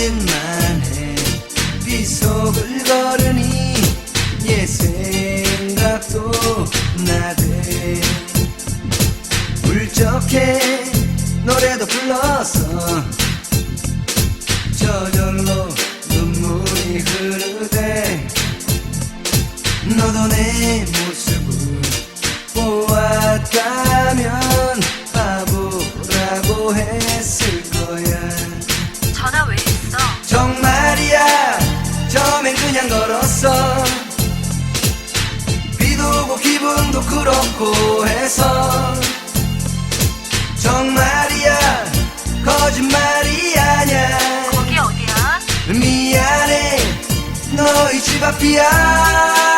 집에서 오랜만에 빗속을 걸으니 옛 생각도 나대. 울적해 노래도 불렀어. 저절로 눈물이 흐르대. 너도 내 모습을 보았다면 바보라고 했을 거야 기분도 그렇고 해서 정말이야 거짓말이 아냐 거기 어디야? 미안해 너희 집 앞이야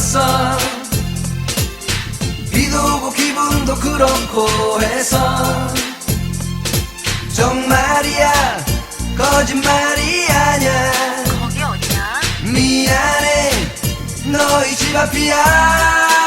걸었어. 비도 오고 기분도 그렇고 해서. 정말이야 거짓말이 아냐 거기 어디야? 미안해 너희 집 앞이야